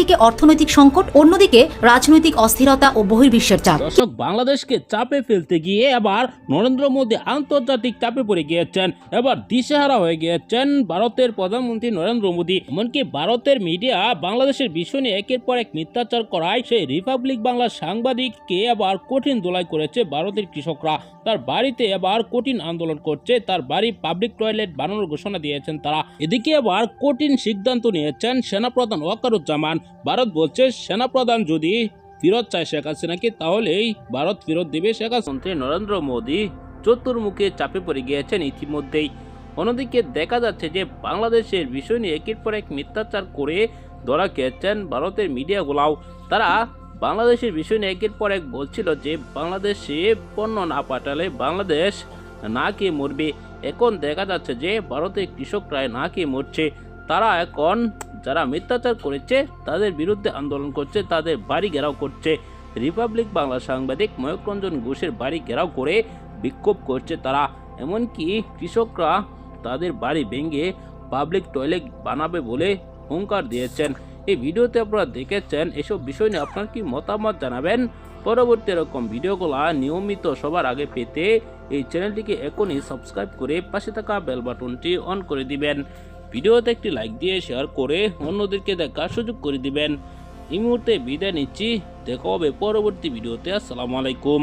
একদিকে অর্থনৈতিক সংকট, অন্যদিকে রাজনৈতিক অস্থিরতা ও বহির্বিশ্বের চাপ। দর্শক, বাংলাদেশকে চাপে ফেলতে গিয়ে এবার নরেন্দ্র মোদী আন্তর্জাতিক চাপে পড়ে গিয়েছেন। এবার দিশেহারা হয়ে গিয়েছেন ভারতের প্রধানমন্ত্রী নরেন্দ্র মোদী। এমনকি ভারতের মিডিয়া বাংলাদেশের বিষয় নিয়ে একের পর এক মিথ্যাচার করায় সেই রিপাবলিক বাংলার সাংবাদিককে এবার কঠিন দোলাই করেছে ভারতের কৃষকরা। তার বাড়িতে এবার কঠিন আন্দোলন করছে, তার বাড়ি পাবলিক টয়লেট বানানোর ঘোষণা দিয়েছেন তারা। এদিকে এবার কঠিন সিদ্ধান্ত নিয়েছেন সেনাপ্রধান ওয়াকারুজ্জামান। ভারত বলছে সেনাপ্রধান যদি ফেরত চায় শেখ হাসিনাকে, তাহলেই ভারত ফেরত দেবে শেখ হাসিনা। নরেন্দ্র মোদী চতুর্মুখে চাপে পড়ে গিয়েছেন ইতিমধ্যেই। অন্যদিকে দেখা যাচ্ছে যে বাংলাদেশের বিষয় নিয়ে একের পর এক মিথ্যাচার করে ধরা খেয়েছেন ভারতের মিডিয়াগুলাও। তারা বাংলাদেশের বিষয় নিয়ে একের পর এক বলছিল যে বাংলাদেশে পণ্য না পাঠালে বাংলাদেশ না খেয়ে মরবে। এখন দেখা যাচ্ছে যে ভারতের কৃষকরা না খেয়ে মরছে। তারা এখন যারা মিথ্যাচার করেছে, তাদের বিরুদ্ধে আন্দোলন করছে, তাদের বাড়ি ঘেরাও করছে। রিপাবলিক বাংলা সাংবাদিক ময়ূক রঞ্জন ঘোষের বাড়ি ঘেরাও করে বিক্ষোভ করছে তারা। এমনকি কৃষকরা তাদের বাড়ি ভেঙে পাবলিক টয়লেট বানাবে বলে হুঙ্কার দিয়েছেন। এই ভিডিওতে আপনারা দেখেছেন, এসব বিষয় নিয়ে আপনার কি মতামত জানাবেন? পরবর্তী এরকম ভিডিওগুলো নিয়মিত সবার আগে পেতে এই চ্যানেলটিকে এখনই সাবস্ক্রাইব করে পাশে থাকা বেল বাটনটি অন করে দিবেন। ভিডিওতে একটি লাইক দিয়ে শেয়ার করে অন্যদেরকে দেখার সুযোগ করে দিবেন। এই মুহূর্তে বিদায় নিচ্ছি। দেখা হবে পরবর্তী ভিডিওতে। আসসালামু আলাইকুম।